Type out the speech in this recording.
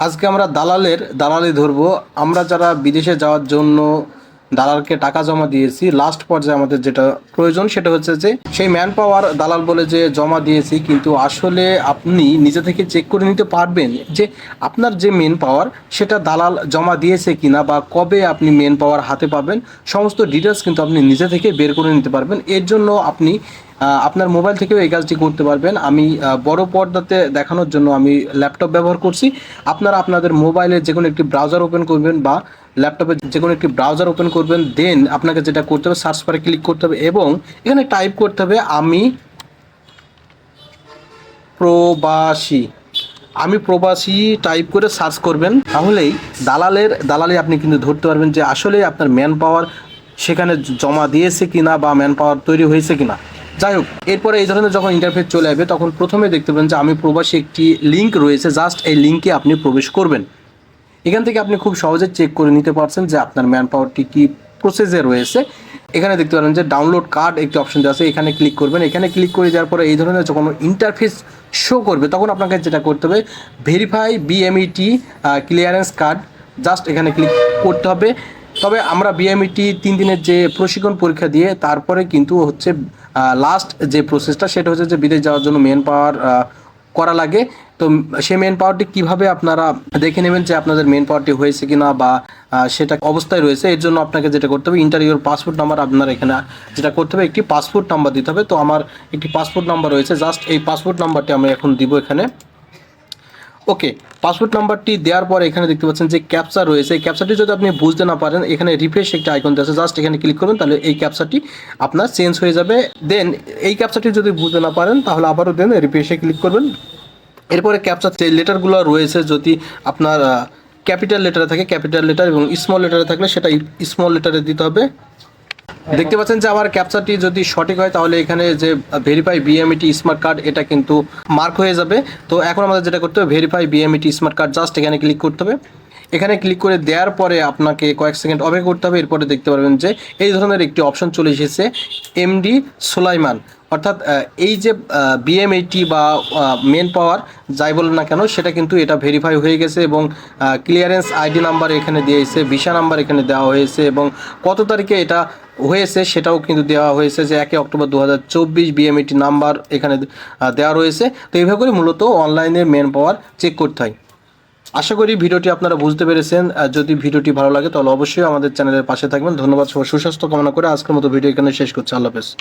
আজকে আমরা দালালের দালালি ধরবো। আমরা যারা বিদেশে যাওয়ার জন্য দালালকে টাকা জমা দিয়েছি লাস্ট পর্যায়ে আমাদের যেটা প্রয়োজন সেটা হচ্ছে যে, সেই ম্যান পাওয়ার দালাল বলে যে জমা দিয়েছি, কিন্তু আসলে আপনি নিজে থেকে চেক করে নিতে পারবেন যে আপনার যে মেন পাওয়ার সেটা দালাল জমা দিয়েছে কিনা বা কবে আপনি মেন পাওয়ার হাতে পাবেন। সমস্ত ডিটেলস কিন্তু আপনি নিজে থেকে বের করে নিতে পারবেন। এর জন্য আপনি আপনার মোবাইল থেকেও এই কাজটি করতে পারবেন। আমি বড় পর্দাতে দেখানোর জন্য আমি ল্যাপটপ ব্যবহার করছি। আপনারা আপনাদের মোবাইলে যে কোনো একটি ব্রাউজার ওপেন করবেন বা ল্যাপটপে যে কোনো একটি ব্রাউজার ওপেন করবেন দেন আপনাকে যেটা করতে হবে সার্চ বারে ক্লিক করতে হবে এবং এখানে টাইপ করতে হবে, আমি প্রবাসী। আমি প্রবাসী টাইপ করে সার্চ করবেন। তাহলেই দালালের, দালালে আপনি কিন্তু ধরতে পারবেন যে আসলে আপনার ম্যান পাওয়ার সেখানে জমা দিয়েছে কিনা বা ম্যান পাওয়ার তৈরি হয়েছে কিনা। যাই হোক, এরপরে এই ধরনের যখন ইন্টারফেস চলে আসবে, তখন প্রথমে দেখতে পাবেন যে আমি প্রবাসী একটি লিঙ্ক রয়েছে জাস্ট এই লিঙ্কে আপনি প্রবেশ করবেন। এখান থেকে আপনি খুব সহজে চেক করে নিতে পারছেন যে আপনার ম্যান পাওয়ারটি কি প্রসেসে রয়েছে। এখানে দেখতে পারেন যে ডাউনলোড কার্ড একটি অপশন দেওয়া আছে, এখানে ক্লিক করবেন। এখানে ক্লিক করে দেওয়ার পরে এই ধরনের যখন ইন্টারফেস শো করবে, তখন আপনাকে যেটা করতে হবে verify BMET clearance card just এখানে ক্লিক করতে হবে। তবে আমরা বিএমইটি তিন দিনের যে প্রশিক্ষণ পরীক্ষা দিয়ে, তারপরে কিন্তু হচ্ছে লাস্ট যে প্রসেসটা সেটা হচ্ছে যে বিদেশ যাওয়ার জন্য মেন পাওয়ার করা লাগে। তো সেই মেন পাওয়ারটি কীভাবে আপনারা দেখে নেবেন যে আপনাদের মেন পাওয়ারটি হয়েছে কিনা বা সেটা অবস্থায় রয়েছে। এর জন্য আপনাকে যেটা করতে হবে ইন্টারভিউর পাসপোর্ট নাম্বার আপনার এখানে যেটা করতে হবে, একটি পাসপোর্ট নাম্বার দিতে হবে। তো আমার একটি পাসপোর্ট নাম্বার রয়েছে। জাস্ট এই পাসপোর্ট নাম্বারটি আমি এখন দিব এখানে। ওকে পাসপোর্ট নাম্বারটি দেওয়ার পর এখানে দেখতে পাচ্ছেন যে ক্যাপচা রয়েছে। এই ক্যাপচাটি যদি আপনি বুঝতে না পারেন, এখানে রিফ্রেশ একটা আইকন আছে। জাস্ট এখানে ক্লিক করবেন তাহলে এই ক্যাপচাটি আপনার চেঞ্জ হয়ে যাবে। দেন এই ক্যাপচাটি যদি বুঝতে না পারেন, তাহলে আবারও দেন রিফ্রেশে ক্লিক করবেন। এরপরে ক্যাপচার যে লেটারগুলো রয়েছে, যদি আপনার ক্যাপিটাল লেটারে থাকে ক্যাপিটাল লেটার এবং স্মল লেটারে থাকলে সেটা স্মল লেটারে দিতে হবে। দেখতে পাচ্ছেন যে আমার ক্যাপচারটি যদি সঠিক হয়, তাহলে এখানে যে ভেরিফাই বিএমইটি স্মার্ট কার্ড এটা কিন্তু মার্ক হয়ে যাবে। তো এখন আমাদের যেটা করতে হবে verify BMET smart card just এখানে ক্লিক করতে হবে। এখানে ক্লিক করে দেওয়ার পরে আপনাকে কয়েক সেকেন্ড অপেক্ষা করতে হবে, এরপরে দেখতে পারবেন যে এই ধরনের একটি অপশন চলে এসেছে এমডি সোলাইমান অর্থাৎ এই যে বিএমএইটি বা মেন পাওয়ার যাই বলেন না কেন, সেটা কিন্তু এটা ভেরিফাই হয়ে গেছে এবং ক্লিয়ারেন্স আইডি নাম্বার এখানে দিয়েছে ভিসা নাম্বার এখানে দেওয়া হয়েছে এবং কত তারিখে এটা হয়েছে সেটাও কিন্তু দেওয়া হয়েছে যে একে অক্টোবর দু হাজার চব্বিশ বিএমএটি নাম্বার এখানে দেওয়া রয়েছে। তো এইভাবে করে মূলত অনলাইনে মেন পাওয়ার চেক করতে হয়। আশা করি ভিডিওটি আপনারা বুঝতে পেরেছেন। যদি ভিডিওটি ভালো লাগে, তাহলে অবশ্যই আমাদের চ্যানেলের পাশে থাকবেন। ধন্যবাদ, সবার সুস্বাস্থ্য কামনা করে আজকের মতো ভিডিও এখানে শেষ করছি। আল্লাহ হাফেজ।